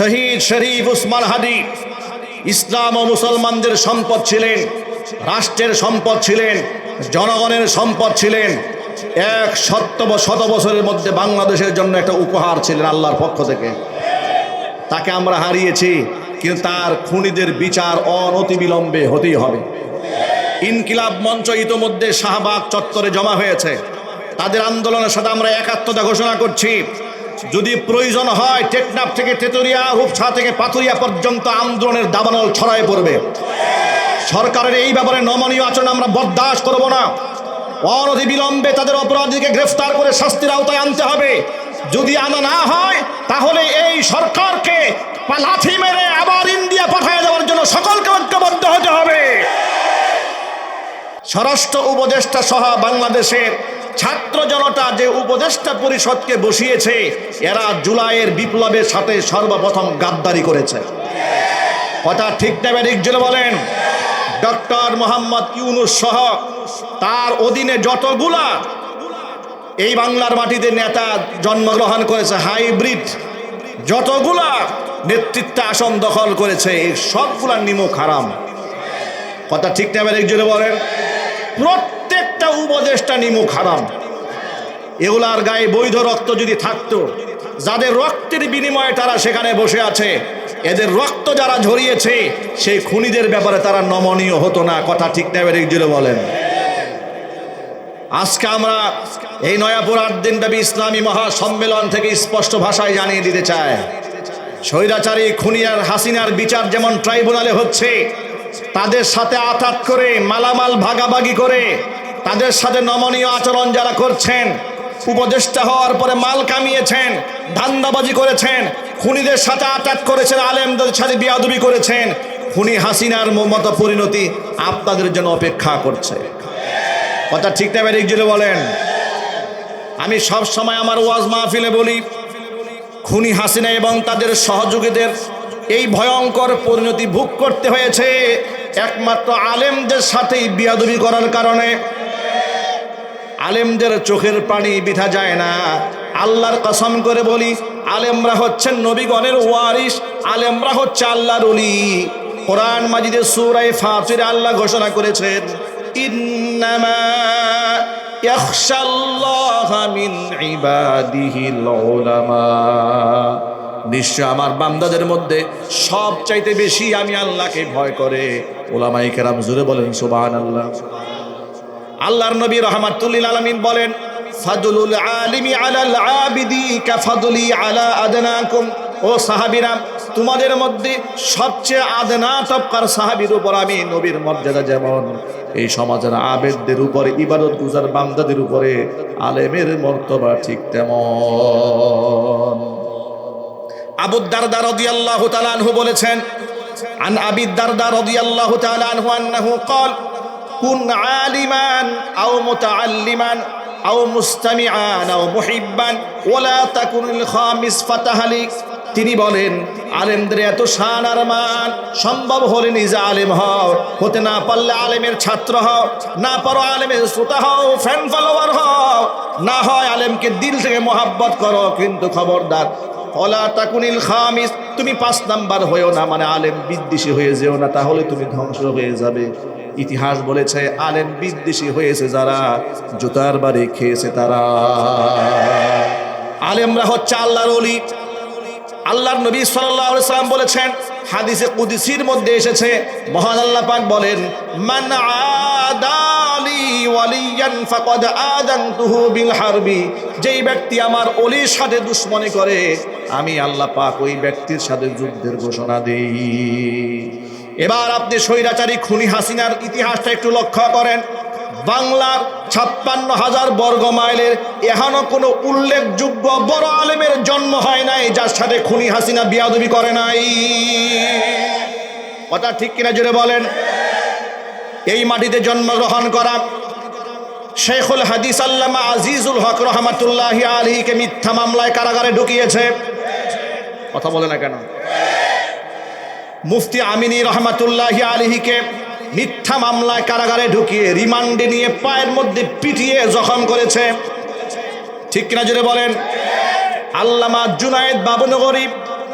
শহীদ শরীফ উসমান হাদি, ইসলাম ও মুসলমানদের সম্পদ ছিলেন, রাষ্ট্রের সম্পদ ছিলেন, জনগণের সম্পদ ছিলেন। এক শত শত বছরের মধ্যে বাংলাদেশের জন্য একটা উপহার ছিলেন আল্লাহর পক্ষ থেকে। তাকে আমরা হারিয়েছি, কিন্তু তার খুনিদের বিচার অনতিবিলম্বে হতেই হবে। ইনকিলাব মঞ্চ ইতোমধ্যে শাহবাগ চত্বরে জমা হয়েছে। তাদের আন্দোলনের সাথে আমরা একাত্মতা ঘোষণা করছি। যদি প্রয়োজন হয়, টেকনাফ থেকে তেতুরিয়া রূপছা থেকে পাথুরিয়া পর্যন্ত আন্দোলনের দাবানল ছড়ায় পড়বে। সরকারের এই ব্যাপারে নমনীয় আচরণ আমরা বরদাস্ত করব না। অনধি বিলম্বে তাদের অপরাধীকে গ্রেফতার করে শাস্তির আওতায় আনতে হবে। যদি আনা না হয়, তাহলে এই সরকারকে লাথি মেরে আবার ইন্ডিয়া পাঠিয়ে দেওয়ার জন্য সকলকে ঐক্যবদ্ধ হতে হবে। স্বরাষ্ট্র উপদেষ্টা সহ বাংলাদেশের ছাত্র জনতা যে উপদেষ্টা পরিষদকে বসিয়েছে, এরা জুলাইয়ের বিপ্লবের সাথে সর্বপ্রথম গাদ্দারি করেছে। কথা ঠিক নেবে রিকজুল বলেন, ডক্টর মোহাম্মদ ইউনুস সহ তার অধীনে যতগুলা এই বাংলার মাটিতে নেতা জন্মগ্রহণ করেছে, হাইব্রিড যতগুলা নেতৃত্ব আসন দখল করেছে, এই সবগুলা নিমুখ হারাম। কথা ঠিক নেবে রিকজুল বলেন প্রত্যেকটা উপদেশটা নিমু হারাম। এগুলার গায়ে বৈধ রক্ত যদি থাকতো, যাদের রক্তের বিনিময়ে তারা সেখানে বসে আছে, এদের রক্ত যারা ঝরিয়েছে, সেই খুনিদের ব্যাপারে তারা নমনীয় হতো না, কথা ঠিক নেবে জুড়ে বলেন। আজকে আমরা এই নয়াপুর আট দিনব্যাপী ইসলামী মহাসম্মেলন থেকে স্পষ্ট ভাষায় জানিয়ে দিতে চাই। স্বৈরাচারী খুনিয়ার হাসিনার বিচার যেমন ট্রাইব্যুনালে হচ্ছে, তাদের সাথে আঘাত করে, মালামাল ভাগাভাগি করে তাদের সাথে নমনীয় আচরণ যারা করছেন, উপদেষ্টা হওয়ার পরে মাল কামিয়েছেন, ধান্দাবাজি করেছেন, খুনিদের সাথে আঘাত করেছেন, আলেমদের সাথে বিয়াদুবি করেছেন, খুনি হাসিনার মতো পরিণতি আপনাদের জন্য অপেক্ষা করছে। কথা ঠিক না ব্যারিক জুড়ে বলেন। আমি সব সময় আমার ওয়াজ মাহফিলে বলি, খুনি হাসিনা এবং তাদের সহযোগীদের এই ভয়ঙ্কর পরিণতি ভোগ করতে হয়েছে। একমাত্র আলেমদের সাথেই বিয়াদবি করার কারণে আলেমদের চোখের পানি বিধা যায় না। আল্লাহর কসম করে বলি, আলেমরা হচ্ছেন নবীগণের ওয়ারিস আলেমরা হচ্ছে আল্লাহর উলি কোরআন মাজিদের সুরাই ফাতির আল্লাহ ঘোষণা করেছেন, ইন্নামা নিশ্চয় আমার বান্দাদের মধ্যে সব চাইতে বেশি আমি আল্লাহকে ভয় করে। ওলামাই কেরাম জুড়ে বলেন সুবাহান আল্লাহ আল্লাহর নবী রহমাতুল্লিল আলমিন বলেন ফাদুলুল আলিমি আলাল আবিদি কাফাদুলি আলা আদনাকুম। ও সাহাবিরা, তোমাদের মধ্যে সবচেয়ে আদনা তপকার সাহাবির উপর আমি নবীর মর্যাদা যেমন। এই সমাজের আবেদদের উপরে, ইবাদত গুজার বান্দাদের উপরে আলেমের মর্তবা ঠিক তেমন। আবুদ্দার দারদি আল্লাহ তালানহু বলেছেন, আন আবিদ্দার দারদি আল্লাহ তালানহু আন্নাহু কল কুন আলিমান, আও মুতাআল্লিমান, আও মুস্তামিআন, আও মুহিব্বান, ওয়ালা তাকুনিল খামিস ফাতাহালিক। তিনি বলেন, আলেমদের এত শান আর মান, সম্ভব হলে নিজে আলেম হও, হতে না পারলে আলেমের ছাত্র হও, না পারো আলেমের শ্রোতা হও ফ্যান ফলোয়ার হও, না হয় আলেমকে দিল থেকে মোহাব্বত করো, কিন্তু খবরদার অলা তাকুনিল খামিস, তুমি পাঁচ নাম্বার হয়েও না মানে আলেম বিদ্বেষী হয়ে যেও না, তাহলে তুমি ধ্বংস হয়ে যাবে। ইতিহাস বলেছে, আলেম বিদ্বেষী হয়েছে যারা, জুতার বাড়ি খেয়েছে তারা। আলেমরা হচ্ছে আল্লাহর অলি আল্লাহর নবী সাল্লাম বলেছেন, হাদিসে কুদসির মধ্যে এসেছে, মহান আল্লাহ পাক বলেন, মান আদালি ওয়ালিয়ান ফাকাদ আদানতুহু বিল হারবি। যেই ব্যক্তি আমার অলির সাথে দুশ্মনী করে, আমি আল্লাহ পাক ওই ব্যক্তির সাথে যুদ্ধের ঘোষণা দেই। এবার আপনি স্বৈরাচারী খুনি হাসিনার ইতিহাসটা একটু লক্ষ্য করেন। বাংলার ছাপ্পান্ন হাজার বর্গ মাইলের এখনও কোনো উল্লেখযোগ্য বড় আলেমের জন্ম হয় নাই, যার সাথে খুনি হাসিনা বিয়াদবি করে নাই। কথা ঠিক কিনা জুড়ে বলেন? এই মাটিতে জন্মগ্রহণ করা। শেখুল হাদিস আল্লামা আজিজুল হক রহমাতুল্লাহ আলীকে মিথ্যা মামলায় কারাগারে ঢুকিয়েছে। কথা বলে না কেন? মুফতি আমিনী রহমাতুল্লাহ আলিহিকে মিথ্যা মামলায় কারাগারে ঢুকিয়ে রিমান্ডে নিয়ে পায়ের মধ্যে পিটিয়ে জখম করেছে। ঠিক কিনা জুড়ে বলেন? আল্লামা জুনায়েদ বাবুনগরী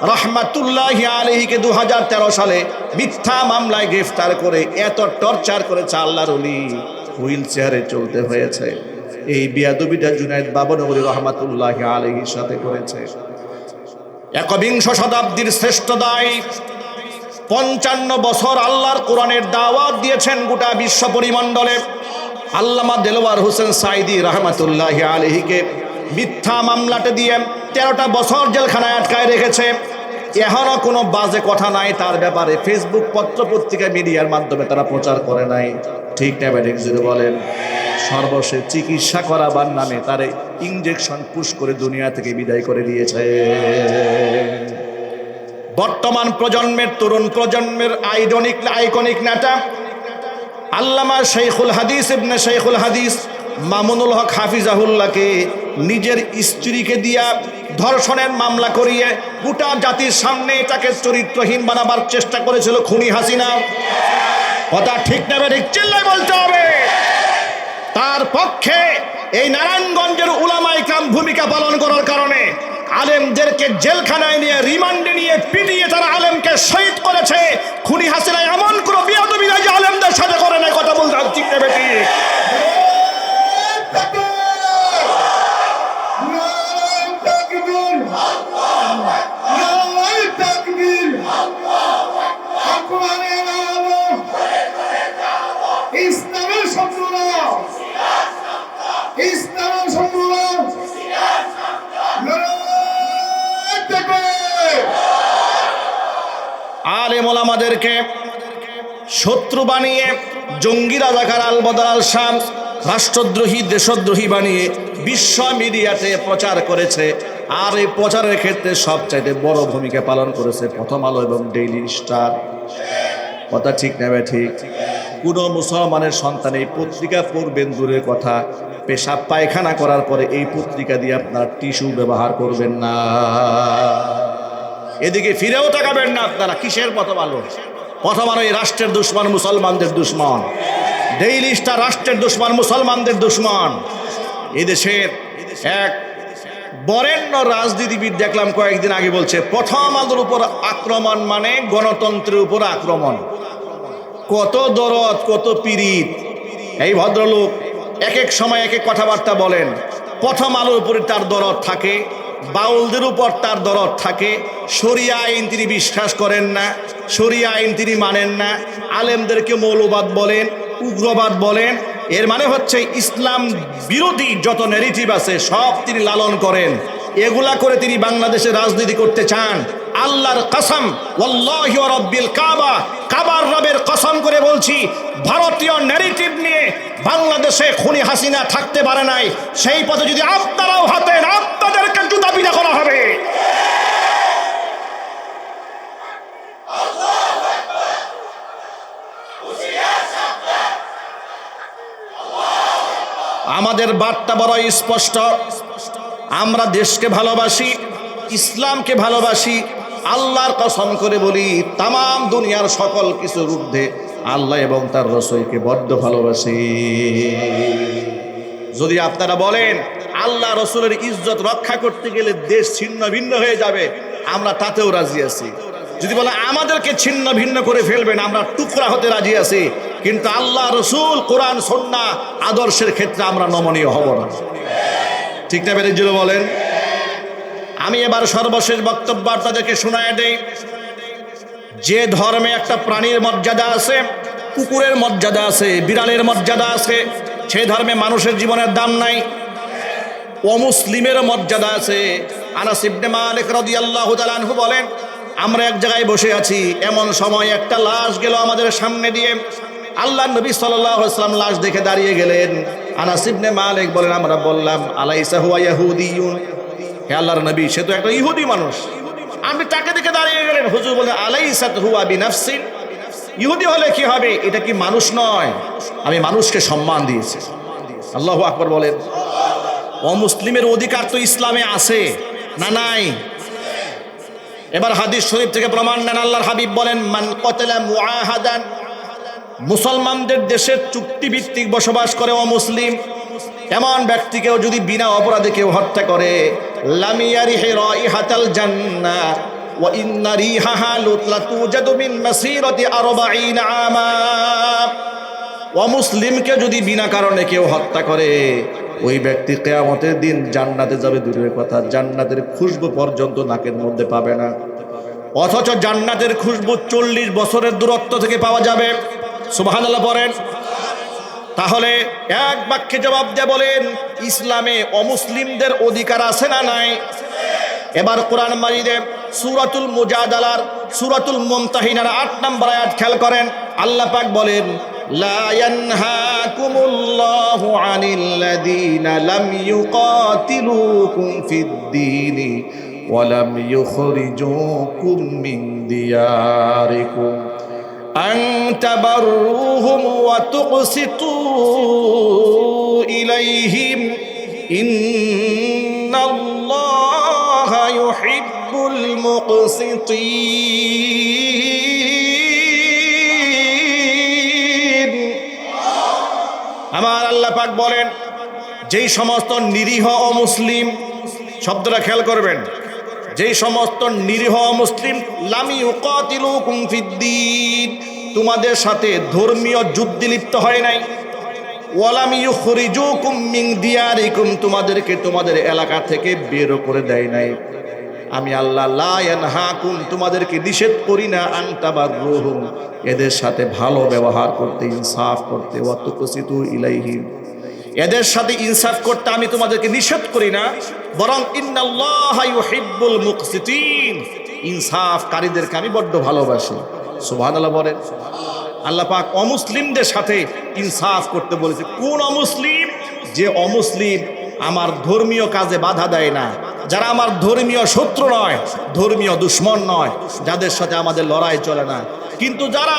রহমাতুল্লাহ আলহিকে দু হাজার সালে মিথ্যা মামলায় গ্রেফতার করে এত টর্চার করেছে আল্লাহর অলি হুইল চেয়ারে চলতে হয়েছে। এই বিয়াদবিটা জুনায়দ বাবনগরী রহমাতুল্লাহ আলহির সাথে করেছে। একবিংশ শতাব্দীর শ্রেষ্ঠ দায়, পঞ্চান্ন বছর আল্লাহর কোরআনের দাওয়াত দিয়েছেন গোটা বিশ্ব পরিমণ্ডলে। আল্লামা দেলোয়ার হোসেন সাইদি রহমাতুল্লাহ আলহিকে মিথ্যা মামলাতে দিয়ে তেরোটা বছর জেলখানায় আটকায় রেখেছে। এখনও কোনো বাজে কথা নাই তার ব্যাপারে। ফেসবুক পত্র পত্রিকা মিডিয়ার মাধ্যমে তারা প্রচার করে নাই। ঠিক না যদি বলেন, সর্বশেষ চিকিৎসা করাবার নামে তারে ইঞ্জেকশন পুশ করে দুনিয়া থেকে বিদায় করে দিয়েছে। বর্তমান প্রজন্মের তরুণ প্রজন্মের আইডনিক, আইকনিক নেতা আল্লামা শেখুল হাদিস ইবনে শেখুল হাদিস মামুনুল হক হাফিজাহুল্লাহকে নিজের স্ত্রীকে দিয়া ধর্ষণের মামলা করিয়ে গোটা জাতির সামনে তাকে চরিত্রহীন বানাবার চেষ্টা করেছিল খুনি হাসিনা। কথা ঠিক নেবে ঠিক চিল্লাই বলতে হবে। তার পক্ষে এই নারায়ণগঞ্জের উলামা ইকরাম ভূমিকা পালন করার কারণে আলেমদেরকে জেলখানায় নিয়ে রিমান্ডে নিয়ে পিটিয়ে তারা আলেমকে শহীদ করেছে। খুনি হাসিনা এমন কোনো বিয়াদবি নাই যে আলেমদের সাথে করে নাই, কথা বলতে ঠিক নেবে ঠিক থেকে আলেম ওলামাদেরকে শত্রু বানিয়ে, জঙ্গি রাজাকার আল বদর আল শাম, রাষ্ট্রদ্রোহী, দেশদ্রোহী বানিয়ে বিশ্ব মিডিয়াতে প্রচার করেছে। আর এই প্রচারের ক্ষেত্রে সবচাইতে বড় ভূমিকা পালন করেছে প্রথম আলো এবং ডেইলি স্টার কথা ঠিক নেবে ঠিক? কোনো মুসলমানের সন্তান এই পত্রিকা পড়বেন দূরের কথা, পেশাব পায়খানা করার পরে এই পত্রিকা দিয়ে আপনারা টিস্যু ব্যবহার করবেন না। এদিকে ফিরেও তাকাবেন না আপনারা, কিসের প্রথম আলো? প্রথম আলো এই রাষ্ট্রের দুশ্মন, মুসলমানদের দুশ্মন। ডেইলি স্টার রাষ্ট্রের দুশ্মন, মুসলমানদের দুশ্মন। এদেশের দেশের এক বরেণ্য রাজনীতিবিদ দেখলাম কয়েকদিন আগে বলছে, প্রথম আলোর উপর আক্রমণ মানে গণতন্ত্রের উপর আক্রমণ। কত দরদ, কত পীড়িত। এই ভদ্রলোক এক এক সময় এক এক কথাবার্তা বলেন। প্রথম আলোর উপরে তার দরদ থাকে, বাউলদের উপর তার দরদ থাকে। শরিয়া আইন তিনি বিশ্বাস করেন না, শরিয়া আইন তিনি মানেন না। আলেমদেরকে মৌলবাদ বলেন, উগ্রবাদ বলেন এর মানে হচ্ছে ইসলাম বিরোধী যত নেগেটিভ আছে, সব তিনি লালন করেন। এগুলা করে তিনি বাংলাদেশে রাজনীতি করতে চান। আল্লাহর কসম কাবা, কাবার রবের কসম করে বলছি, ভারতীয় ন্যারেটিভ নিয়ে বাংলাদেশে খুনি হাসিনা থাকতে পারে নাই। সেই পথে যদি আপনারাও হাতেন আপনাদেরকে জুতা বিনা করা হবে। আমাদের বার্তা বড় স্পষ্ট। আমরা দেশকে ভালোবাসি, ইসলামকে ভালোবাসি, আল্লাহর কসম করে বলি তাম দুনিয়ার সকল কিছুর ঊর্ধ্বে আল্লাহ এবং তার রসইকে বড্ড ভালোবাসি। যদি আপনারা বলেন, আল্লাহ রসুলের ইজ্জত রক্ষা করতে গেলে দেশ ছিন্ন ভিন্ন হয়ে যাবে, আমরা তাতেও রাজি আছি। যদি বলে আমাদেরকে ছিন্ন ভিন্ন করে ফেলবেন, আমরা টুকরা হতে রাজি আছি কিন্তু আল্লাহ রসুল, কোরআন, সন্না আদর্শের ক্ষেত্রে আমরা নমনীয় হব না। ঠিক না বেরিজুল বলেন? আমি এবার সর্বশেষ বক্তব্য আপনাদেরকে শোনায় দেই। যে ধর্মে একটা প্রাণীর মর্যাদা আছে, কুকুরের মর্যাদা আছে, বিড়ালের মর্যাদা আছে সেই ধর্মে মানুষের জীবনের দাম নাই। অমুসলিমের মর্যাদা আছে। আনাস ইবনে মালিক রাদিয়াল্লাহু তাআলা আনহু বলেন, আমরা এক জায়গায় বসে আছি, এমন সময় একটা লাশ গেল আমাদের সামনে দিয়ে। আল্লাহ নবী আলাইহি লাশ দেখে দাঁড়িয়ে গেলেন। আনাস ইবনে মালিক বলেন, আমরা বললাম, আলাইসা হুয়া হে আল্লাহর নবী, সে তো একটা ইহুদি মানুষ। আপনি তাকে দেখে দাঁড়িয়ে গেলেন। হুজুর বলে আলাইসাত হুয়া বিনাফসিন? ইহুদি হলে কি হবে? এটা কি মানুষ নয়? আমি মানুষকে সম্মান দিয়েছি। আল্লাহ আকবার বলেন, অমুসলিমের অধিকার তো ইসলামে আছে না নাই? এবার হাদিস শরীফ থেকে প্রমাণ নেন আল্লাহর হাবিব বলেন, মান কতলা মুআহাদান মুসলমানদের দেশের চুক্তিভিত্তিক বসবাস করে অমুসলিম। এমন ব্যক্তিকেও যদি বিনা অপরাধে কেউ হত্যা করে লামিয়ারি হে রয় হাতাল জান্না অমুসলিমকে যদি বিনা কারণে কেউ হত্যা করে, ওই ব্যক্তি কেয়ামতের দিন জান্নাতে যাবে দূরের কথা। জান্নাতের খুশবু পর্যন্ত নাকের মধ্যে পাবে না। অথচ জান্নাতের খুশবু চল্লিশ বছরের দূরত্ব থেকে পাওয়া যাবে। সুবহানাল্লাহ পড়েন তাহলে এক বাক্যে জবাব দিয়ে বলেন, ইসলামে অমুসলিমদের অধিকার আছে না নাই? এবার কোরআন মাজিদে সুরাতুল মুজাদালার, সুরাতুল মুমতাহিনার আট নম্বর আয়াত খেয়াল করেন। আল্লাহ পাক বলেন, লা أن تبروهم وتقسطوا إليهم إن الله يحب المقسطين আমার আল্লাহ পাক বলেন যেই সমস্ত নিরীহ অমুসলিম শব্দটা খেয়াল করবেন যেই সমস্ত নিরীহ মুসলিম, লামি উকাতিলুকুম ফিদ্দিন, তোমাদের সাথে ধর্মীয় যুদ্ধে লিপ্ত হয় নাই। তোমাদেরকে তোমাদের এলাকা থেকে বের করে দেয় নাই। আমি আল্লাহ লা ইয়ানহাকুম, তোমাদেরকে নিষেধ করি না আনতাবার রুহুম এদের সাথে ভালো ব্যবহার করতে, ইনসাফ করতে, ওয়াতুকসিতু ইলাইহিম। এদের সাথে ইনসাফ করতে আমি তোমাদেরকে নিষেধ করি না, বরং ইন্নাল্লাহা ইউহিব্বুল মুকসিতিন। ইনসাফকারীদেরকে আমি বড্ড ভালোবাসি। সুবহানাল্লাহ বলেন। আল্লাহ পাক অমুসলিমদের সাথে ইনসাফ করতে বলেছে। কোন অমুসলিম? যে অমুসলিম আমার ধর্মীয় কাজে বাধা দেয় না। যারা আমার ধর্মীয় শত্রু নয়, ধর্মীয় দুশ্মন নয়, যাদের সাথে আমাদের লড়াই চলে না। কিন্তু যারা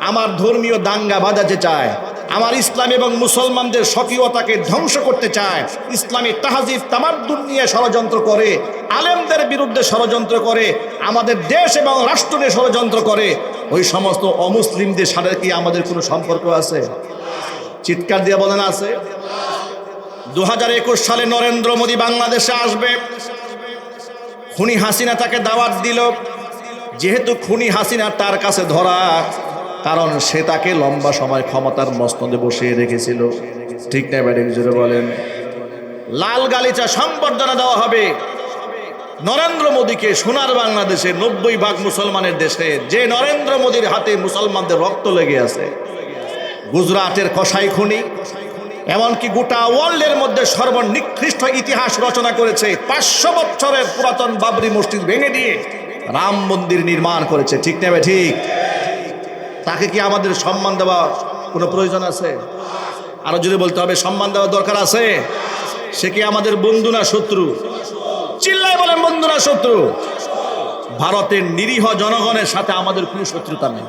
আমার ধর্মীয় দাঙ্গা বাজাতে চায় আমার ইসলাম এবং মুসলমানদের স্বকীয়তাকে ধ্বংস করতে চায়। ইসলামী তাহাজিব তামাদ্দুন নিয়ে ষড়যন্ত্র করে, আলেমদের বিরুদ্ধে ষড়যন্ত্র করে, আমাদের দেশ এবং রাষ্ট্র নিয়ে ষড়যন্ত্র করে। ওই সমস্ত অমুসলিমদের সাথে কি আমাদের কোনো সম্পর্ক আছে? চিৎকার দিয়ে বলেন আছে। দু হাজার একুশ সালে নরেন্দ্র মোদী বাংলাদেশে আসবে। খুনি হাসিনা তাকে দাওয়াত দিল। যেহেতু খুনি হাসিনা তার কাছে ধরা কারণ সে তাকে লম্বা সময় ক্ষমতার মস্তদে বসিয়ে রেখেছিল। ঠিক না ম্যাডাম জুড়ে বলেন। লাল গালিচা সংবর্ধনা দেওয়া হবে। নরেন্দ্র মোদীকে সোনার বাংলাদেশে নব্বই ভাগ মুসলমানের দেশে, যে নরেন্দ্র মোদীর হাতে মুসলমানদের রক্ত লেগে আছে। গুজরাটের কসাই খুনি, এমনকি গোটা ওয়ার্ল্ডের মধ্যে সর্বনিকৃষ্ট ইতিহাস রচনা করেছে। পাঁচশো বছরের পুরাতন বাবরি মসজিদ ভেঙে দিয়ে রাম মন্দির নির্মাণ করেছে। ঠিক নেবে ঠিক? তাকে কি আমাদের সম্মান দেওয়া কোনো প্রয়োজন আছে? আরও যদি বলতে হবে, সম্মান দেওয়ার দরকার আছে? সে কি আমাদের বন্ধু না শত্রু? চিল্লায় বলেন, বন্ধু না শত্রু। ভারতের নিরীহ জনগণের সাথে আমাদের কোনো শত্রুতা নেই।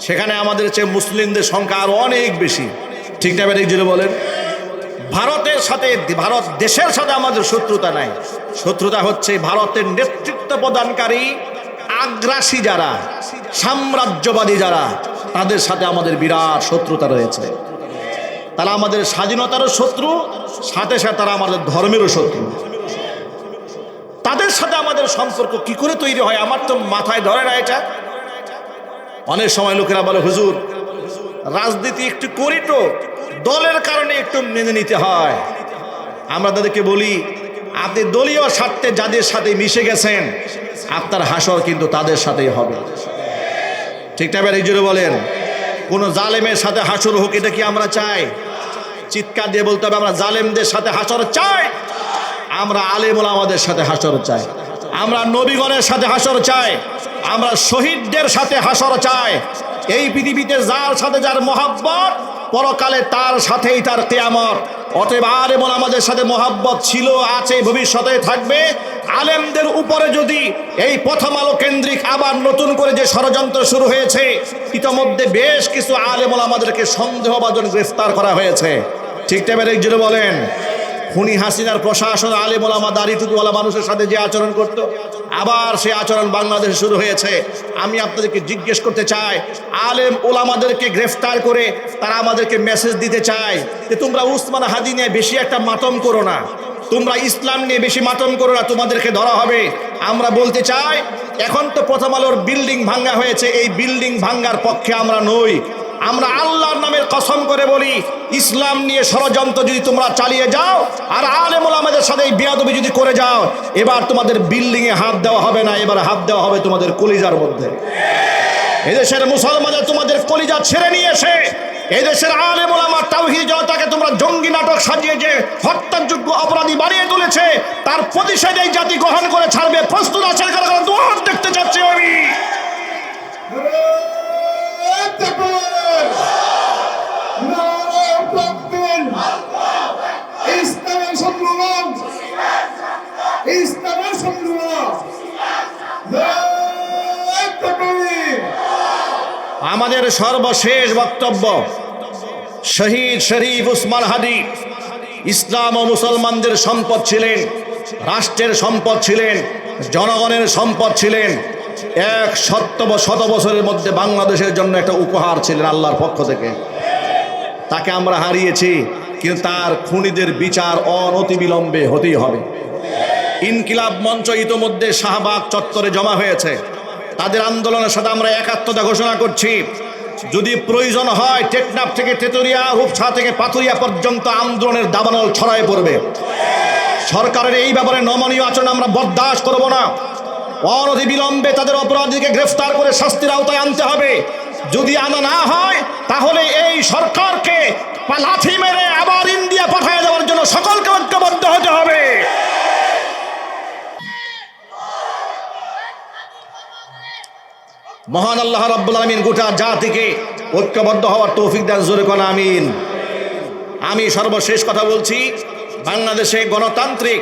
সেখানে আমাদের চেয়ে মুসলিমদের সংখ্যা আরও অনেক বেশি। ঠিক না বেরিক জুড়ে বলেন? ভারতের সাথে, ভারত দেশের সাথে আমাদের শত্রুতা নাই। শত্রুতা হচ্ছে ভারতের নেতৃত্ব প্রদানকারী আগ্রাসী যারা, সাম্রাজ্যবাদী যারা, তাদের সাথে আমাদের বিরাট শত্রুতা রয়েছে। তারা আমাদের স্বাধীনতারও শত্রু, সাথে সাথে তারা আমাদের ধর্মেরও শত্রু। তাদের সাথে আমাদের সম্পর্ক কি করে তৈরি হয়? আমার তো মাথায় ধরে না এটা। অনেক সময় লোকেরা বলে, হুজুর, রাজনীতি একটু করি তো, দলের কারণে একটু মেনে নিতে হয়। আমরা তাদেরকে বলি আপনি দলীয় স্বার্থে যাদের সাথে মিশে গেছেন, আপনার হাসর কিন্তু তাদের সাথেই হবে। ঠিক না এই জুড়ে বলেন। কোন জালেমের সাথে হাসর হোক, এটা কি আমরা চাই? চিৎকার দিয়ে বলতে হবে, আমরা জালেমদের সাথে হাসর চাই। আমরা আলেমুল আমাদের সাথে হাসর চাই। আমরা নবীগণের সাথে হাসর চাই। আমরা শহীদদের সাথে হাসর চাই। এই পৃথিবীতে যার সাথে যার মহাব্বত, পরকালে তার সাথেই তার কেয়ামত। অতএব এমন আমাদের সাথে মোহাব্বত ছিল, আছে, ভবিষ্যতে থাকবে। আলেমদের উপরে যদি এই প্রথম আলো কেন্দ্রিক আবার নতুন করে যে ষড়যন্ত্র শুরু হয়েছে, ইতোমধ্যে বেশ কিছু আলেম আমাদেরকে সন্দেহভাজন গ্রেফতার করা হয়েছে। ঠিক টাইমের একজনে বলেন খুনি হাসিনার প্রশাসন আলেম ওলামা দাড়ি টুকুওয়ালা মানুষের সাথে যে আচরণ করত, আবার সে আচরণ বাংলাদেশে শুরু হয়েছে। আমি আপনাদেরকে জিজ্ঞেস করতে চাই, আলেম ওলামাদেরকে গ্রেফতার করে তারা আমাদেরকে মেসেজ দিতে চায় যে তোমরা উসমান হাদি নিয়ে বেশি একটা মাতম করো না। তোমরা ইসলাম নিয়ে বেশি মাতম করো না, তোমাদেরকে ধরা হবে। আমরা বলতে চাই, এখন তো প্রথম আলোর বিল্ডিং ভাঙ্গা হয়েছে, এই বিল্ডিং ভাঙ্গার পক্ষে আমরা নই। আমরা আল্লাহর নামের কসম করে বলি, ইসলাম নিয়ে ষড়যন্ত্র যদি তোমরা চালিয়ে যাও, আর আলেমুল আমাদের সাথে এই বিয়াদবি যদি করে যাও, এবার তোমাদের বিল্ডিংয়ে হাত দেওয়া হবে না, এবার হাত দেওয়া হবে তোমাদের কলিজার মধ্যে। এদেশের মুসলমানের তোমাদের কলিজা ছেড়ে নিয়ে এসে, এদেশের আলেমুল আমার তাওহিদ জনতাকে তোমরা জঙ্গি নাটক সাজিয়ে যে হত্যাযোগ্য অপরাধী বানিয়ে তুলেছে, তার প্রতিষেধ এই জাতি গ্রহণ করে ছাড়বে, প্রস্তুত আছে দেখতে চাচ্ছি আমি। আমাদের সর্বশেষ বক্তব্য, শহীদ শরীফ উসমান হাদি, ইসলাম ও মুসলমানদের সম্পদ ছিলেন, রাষ্ট্রের সম্পদ ছিলেন, জনগণের সম্পদ ছিলেন এক শত শত বছরের মধ্যে বাংলাদেশের জন্য একটা উপহার ছিলেন আল্লাহর পক্ষ থেকে। তাকে আমরা হারিয়েছি, কিন্তু তার খুনিদের বিচার অনতিবিলম্বে হতেই হবে। ইনকিলাব মঞ্চ ইতোমধ্যে শাহবাগ চত্বরে জমা হয়েছে। তাদের আন্দোলনের সাথে আমরা একাত্মতা ঘোষণা করছি। যদি প্রয়োজন হয়, টেকনাফ থেকে তেতুরিয়া, রূপসা থেকে পাথুরিয়া পর্যন্ত আন্দোলনের দাবানল ছড়ায় পড়বে। সরকারের এই ব্যাপারে নমনীয় আচরণ আমরা বরদাস্ত করব না। অনধি বিলম্বে তাদের অপরাধীকে গ্রেফতার করে শাস্তির আওতায় আনতে হবে। যদি আনা না হয়, তাহলে এই সরকারকে লাথি মেরে আবার ইন্ডিয়া পাঠিয়ে দেওয়ার জন্য সকলকে ঐক্যবদ্ধ হতে হবে। মহান আল্লাহ রাব্বুল আমিন গোটা জাতিকে ঐক্যবদ্ধ হওয়ার তৌফিক দেন, জোরে কোন, আমিন। আমি সর্বশেষ কথা বলছি, বাংলাদেশে গণতান্ত্রিক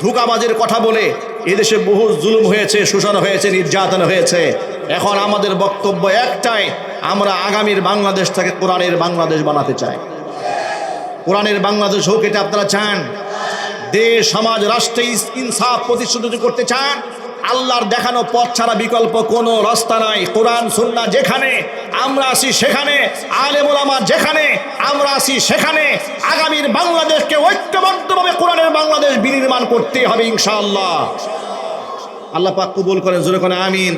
ধোঁকাবাজের কথা বলে এদেশে বহু জুলুম হয়েছে, শোষণ হয়েছে, নির্যাতন হয়েছে। এখন আমাদের বক্তব্য একটাই, আমরা আগামীর বাংলাদেশ থেকে কোরআনের বাংলাদেশ বানাতে চাই। কোরআনের বাংলাদেশ হোক, এটা আপনারা চান। দেশ, সমাজ, রাষ্ট্রে ইনসাফ প্রতিষ্ঠিত করতে চান। আল্লাহর দেখানো পথ ছাড়া বিকল্প কোনো রাস্তা নাই। কোরআন সুন্না যেখানে, আমরা আসি সেখানে আমার যেখানে, আমরা আসি সেখানে। আগামীর বাংলাদেশকে ঐক্যবদ্ধভাবে কোরআনের বাংলাদেশ বিনির্মাণ করতে হবে ইনশাআল্লাহ। আল্লাহ পাক কবুল করেন, জোরে করে আমিন।